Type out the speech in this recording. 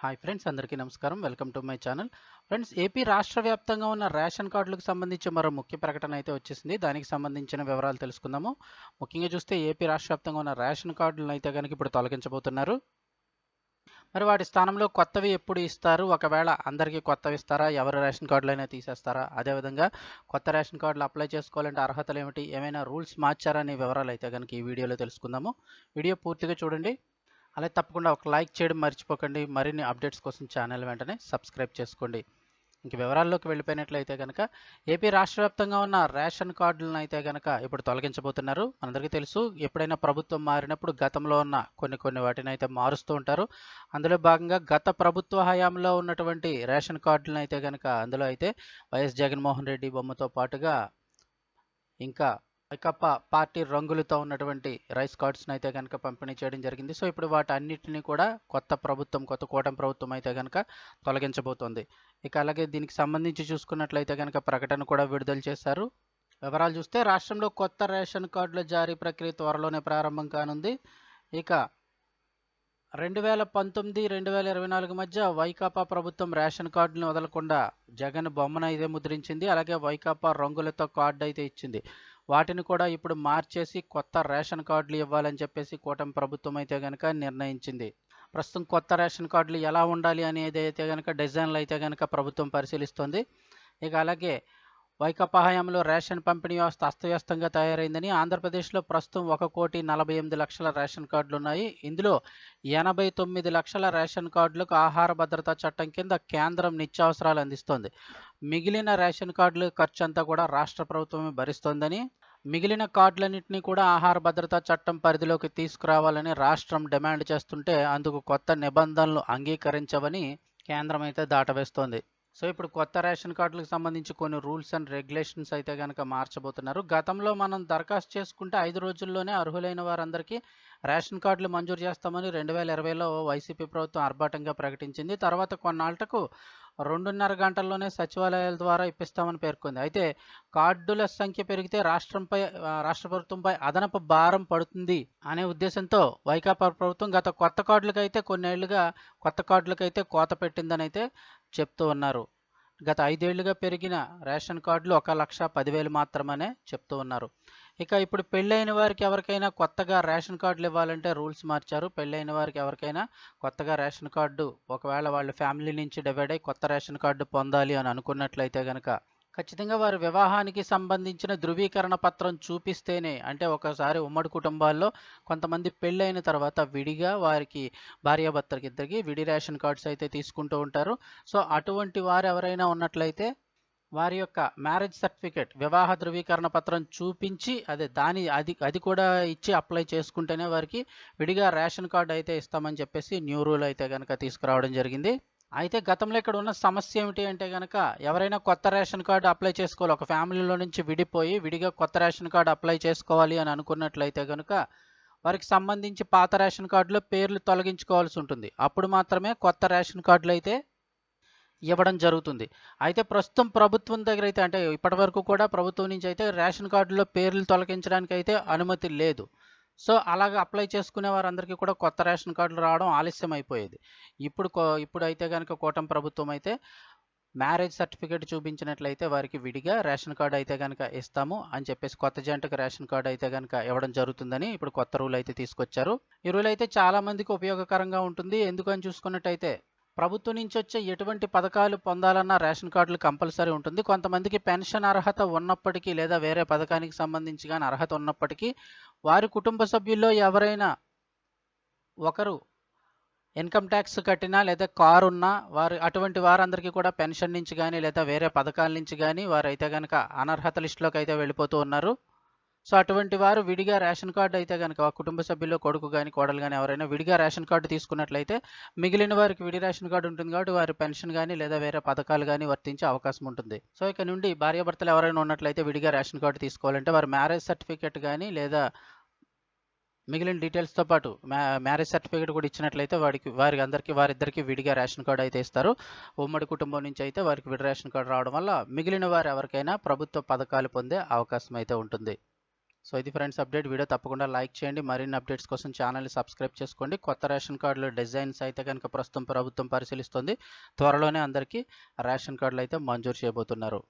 Hi friends అందరికీ నమస్కారం. Welcome to my channel. Friends AP రాష్ట్ర వ్యాప్తంగా ఉన్న రేషన్ కార్డులకు సంబంధించి మరో ముఖ్య ప్రకటన అయితే వచ్చేసింది. దానికి సంబంధించిన వివరాలు తెలుసుకుందాము. ముఖ్యంగా చూస్తే ఏపీ రాష్ట్ర వ్యాప్తంగా ఉన్న రేషన్ కార్డులను అయితే కనుక ఇప్పుడు తొలగించబోతున్నారు. మరి వాటి స్థానంలో కొత్తవి ఎప్పుడు ఇస్తారు? ఒకవేళ అందరికీ కొత్తవి ఇస్తారా? ఎవరు రేషన్ కార్డులు అయినా తీసేస్తారా అదేవిధంగా కొత్త రేషన్ కార్డులు అప్లై చేసుకోవాలంటే అర్హతలు ఏమిటి? ఏమైనా రూల్స్ మార్చారా? అనే వివరాలు అయితే కనుక ఈ వీడియోలో తెలుసుకుందాము. వీడియో పూర్తిగా చూడండి. అలాగే తప్పకుండా ఒక లైక్ చేయడం మర్చిపోకండి. మరిన్ని అప్డేట్స్ కోసం ఛానల్ వెంటనే సబ్స్క్రైబ్ చేసుకోండి. ఇంక వివరాల్లోకి వెళ్ళిపోయినట్లయితే కనుక ఏపీ రాష్ట్ర వ్యాప్తంగా ఉన్న రేషన్ కార్డులను అయితే కనుక ఇప్పుడు తొలగించబోతున్నారు. మనందరికీ తెలుసు ఎప్పుడైనా ప్రభుత్వం మారినప్పుడు గతంలో ఉన్న కొన్ని కొన్ని వాటిని అయితే మారుస్తూ ఉంటారు. అందులో భాగంగా గత ప్రభుత్వ హయాంలో ఉన్నటువంటి రేషన్ కార్డులను అయితే కనుక అందులో అయితే వైఎస్ జగన్మోహన్ రెడ్డి బొమ్మతో పాటుగా ఇంకా వైకప్ప పార్టీ రంగులతో ఉన్నటువంటి రైస్ కార్డ్స్ని అయితే కనుక పంపిణీ చేయడం జరిగింది. సో ఇప్పుడు వాటి అన్నిటిని కూడా కొత్త ప్రభుత్వం కొత్త కూటమి ప్రభుత్వం అయితే కనుక తొలగించబోతోంది. ఇక అలాగే దీనికి సంబంధించి చూసుకున్నట్లయితే కనుక ప్రకటన కూడా విడుదల చేశారు. వివరాలు చూస్తే రాష్ట్రంలో కొత్త రేషన్ కార్డుల జారీ ప్రక్రియ త్వరలోనే ప్రారంభం కానుంది. ఇక రెండు వేల పంతొమ్మిది రెండు వేల ఇరవై నాలుగు మధ్య వైకాపా ప్రభుత్వం రేషన్ కార్డులను వదలకుండా జగన్ బొమ్మను అయితే ముద్రించింది. అలాగే వైకాపా రంగులతో కార్డు అయితే ఇచ్చింది. వాటిని కూడా ఇప్పుడు మార్చేసి కొత్త రేషన్ కార్డులు ఇవ్వాలని చెప్పేసి కూటమి ప్రభుత్వం అయితే కనుక నిర్ణయించింది. ప్రస్తుతం కొత్త రేషన్ కార్డులు ఎలా ఉండాలి అనేది అయితే కనుక డిజైన్లు అయితే కనుక ప్రభుత్వం పరిశీలిస్తోంది. ఇక అలాగే వైకాపా హయాంలో రేషన్ పంపిణీ వ్యవస్థ అస్తవ్యస్తంగా తయారైందని ఆంధ్రప్రదేశ్లో ప్రస్తుతం ఒక కోటి నలభై ఎనిమిది లక్షల రేషన్ కార్డులు ఉన్నాయి ఇందులో ఎనభై తొమ్మిది లక్షల రేషన్ కార్డులకు ఆహార భద్రతా చట్టం కింద కేంద్రం నిత్యావసరాలు అందిస్తోంది. మిగిలిన రేషన్ కార్డుల ఖర్చు అంతా కూడా రాష్ట్ర ప్రభుత్వమే భరిస్తోందని మిగిలిన కార్డులన్నింటినీ కూడా ఆహార భద్రతా చట్టం పరిధిలోకి తీసుకురావాలని రాష్ట్రం డిమాండ్ చేస్తుంటే అందుకు కొత్త నిబంధనలు అంగీకరించవని కేంద్రం అయితే దాటవేస్తోంది. సో ఇప్పుడు కొత్త రేషన్ కార్డులకు సంబంధించి కొన్ని రూల్స్ అండ్ రెగ్యులేషన్స్ అయితే కనుక మార్చబోతున్నారు. గతంలో మనం దరఖాస్తు చేసుకుంటే ఐదు రోజుల్లోనే అర్హులైన వారందరికీ రేషన్ కార్డులు మంజూరు చేస్తామని రెండు వేల ఇరవైలో వైసీపీ ప్రభుత్వం ఆర్భాటంగా ప్రకటించింది. తర్వాత కొన్నాళ్ళకు రెండున్నర గంటల్లోనే సచివాలయాల ద్వారా ఇప్పిస్తామని పేర్కొంది. అయితే కార్డుల సంఖ్య పెరిగితే రాష్ట్రంపై రాష్ట్ర ప్రభుత్వంపై అదనపు భారం పడుతుంది అనే ఉద్దేశంతో వైకాపా ప్రభుత్వం గత కొత్త కార్డులకైతే కొన్నేళ్ళుగా కొత్త కార్డులకైతే కోత పెట్టిందని అయితే చెప్తూ ఉన్నారు. గత ఐదేళ్ళుగా పెరిగిన రేషన్ కార్డులు ఒక లక్ష పదివేలు మాత్రమనే చెప్తూ ఉన్నారు. ఇక ఇప్పుడు పెళ్ళైన వారికి ఎవరికైనా కొత్తగా రేషన్ కార్డులు ఇవ్వాలంటే రూల్స్ మార్చారు. పెళ్ళైన వారికి ఎవరికైనా కొత్తగా రేషన్ కార్డు ఒకవేళ వాళ్ళ ఫ్యామిలీ నుంచి డివైడ్ అయ్యి కొత్త రేషన్ కార్డు పొందాలి అని అనుకున్నట్లయితే కనుక ఖచ్చితంగా వారి వివాహానికి సంబంధించిన ధృవీకరణ పత్రం చూపిస్తేనే అంటే ఒకసారి ఉమ్మడి కుటుంబాల్లో కొంతమంది పెళ్ళైన తర్వాత విడిగా వారికి భార్యాభర్తలకి ఇద్దరికి విడి రేషన్ కార్డ్స్ అయితే తీసుకుంటూ ఉంటారు. సో అటువంటి వారు ఎవరైనా ఉన్నట్లయితే వారి యొక్క మ్యారేజ్ సర్టిఫికేట్ వివాహ ధృవీకరణ పత్రం చూపించి అదే దాని అది అది కూడా ఇచ్చి అప్లై చేసుకుంటేనే వారికి విడిగా రేషన్ కార్డు అయితే ఇస్తామని చెప్పేసి న్యూ రూల్ అయితే కనుక తీసుకురావడం జరిగింది. అయితే గతంలో ఇక్కడ ఉన్న సమస్య ఏమిటి అంటే కనుక ఎవరైనా కొత్త రేషన్ కార్డు అప్లై చేసుకోవాలి ఒక ఫ్యామిలీలో నుంచి విడిపోయి విడిగా కొత్త రేషన్ కార్డు అప్లై చేసుకోవాలి అని అనుకున్నట్లయితే కనుక వారికి సంబంధించి పాత రేషన్ కార్డులో పేర్లు తొలగించుకోవాల్సి ఉంటుంది. అప్పుడు మాత్రమే కొత్త రేషన్ కార్డులు అయితే ఇవ్వడం జరుగుతుంది. అయితే ప్రస్తుతం ప్రభుత్వం దగ్గర అయితే అంటే ఇప్పటి వరకు కూడా ప్రభుత్వం నుంచి అయితే రేషన్ కార్డులో పేర్లు తొలగించడానికి అయితే అనుమతి లేదు. సో అలాగ అప్లై చేసుకునే వారందరికీ కూడా కొత్త రేషన్ కార్డులు రావడం ఆలస్యం అయిపోయేది ఇప్పుడు ఇప్పుడు అయితే కనుక కూటమి ప్రభుత్వం అయితే మ్యారేజ్ సర్టిఫికేట్ చూపించినట్లయితే వారికి విడిగా రేషన్ కార్డు అయితే కనుక ఇస్తాము అని చెప్పేసి కొత్త జంటకు రేషన్ కార్డు అయితే కనుక ఇవ్వడం జరుగుతుందని ఇప్పుడు కొత్త రూల్ అయితే తీసుకొచ్చారు. ఈ రూల్ అయితే చాలా మందికి ఉపయోగకరంగా ఉంటుంది. ఎందుకని చూసుకున్నట్టయితే ప్రభుత్వం నుంచి వచ్చే ఎటువంటి పథకాలు పొందాలన్నా రేషన్ కార్డులు కంపల్సరీ ఉంటుంది. కొంతమందికి పెన్షన్ అర్హత ఉన్నప్పటికీ లేదా వేరే పథకానికి సంబంధించి కానీ అర్హత ఉన్నప్పటికీ వారి కుటుంబ సభ్యుల్లో ఎవరైనా ఒకరు ఇన్కమ్ ట్యాక్స్ కట్టినా లేదా కారు ఉన్నా వారు అటువంటి వారందరికీ కూడా పెన్షన్ నుంచి కానీ లేదా వేరే పథకాల నుంచి కానీ వారైతే కనుక అనర్హత లిస్టులోకి అయితే వెళ్ళిపోతూ ఉన్నారు. సో అటువంటి వారు విడిగా రేషన్ కార్డు అయితే కనుక కుటుంబ సభ్యుల్లో కొడుకు కానీ కోడలు కానీ ఎవరైనా విడిగా రేషన్ కార్డు తీసుకున్నట్లయితే మిగిలిన వారికి విడి రేషన్ కార్డు ఉంటుంది కాబట్టి వారి పెన్షన్ కానీ లేదా వేరే పథకాలు కానీ వర్తించే అవకాశం ఉంటుంది. సో ఇక నుండి భార్యాభర్తలు ఎవరైనా ఉన్నట్లయితే విడిగా రేషన్ కార్డు తీసుకోవాలంటే వారి మ్యారేజ్ సర్టిఫికేట్ కానీ లేదా మిగిలిన డీటెయిల్స్తో పాటు మ్యారేజ్ సర్టిఫికేట్ కూడా ఇచ్చినట్లయితే వాడికి వారికి అందరికీ వారిద్దరికి విడిగా రేషన్ కార్డు అయితే ఇస్తారు. ఉమ్మడి కుటుంబం నుంచి అయితే వారికి విడి రేషన్ కార్డు రావడం వల్ల మిగిలిన వారు ఎవరికైనా ప్రభుత్వ పథకాలు పొందే అవకాశం అయితే ఉంటుంది. సో ఇది ఫ్రెండ్స్ అప్డేట్. వీడియో తప్పకుండా లైక్ చేయండి. మరిన్ని అప్డేట్స్ కోసం ఛానల్ని సబ్స్క్రైబ్ చేసుకోండి. కొత్త రేషన్ కార్డుల డిజైన్స్ అయితే కనుక ప్రస్తుతం ప్రభుత్వం పరిశీలిస్తుంది. త్వరలోనే అందరికీ రేషన్ కార్డులు అయితే మంజూరు చేయబోతున్నారు.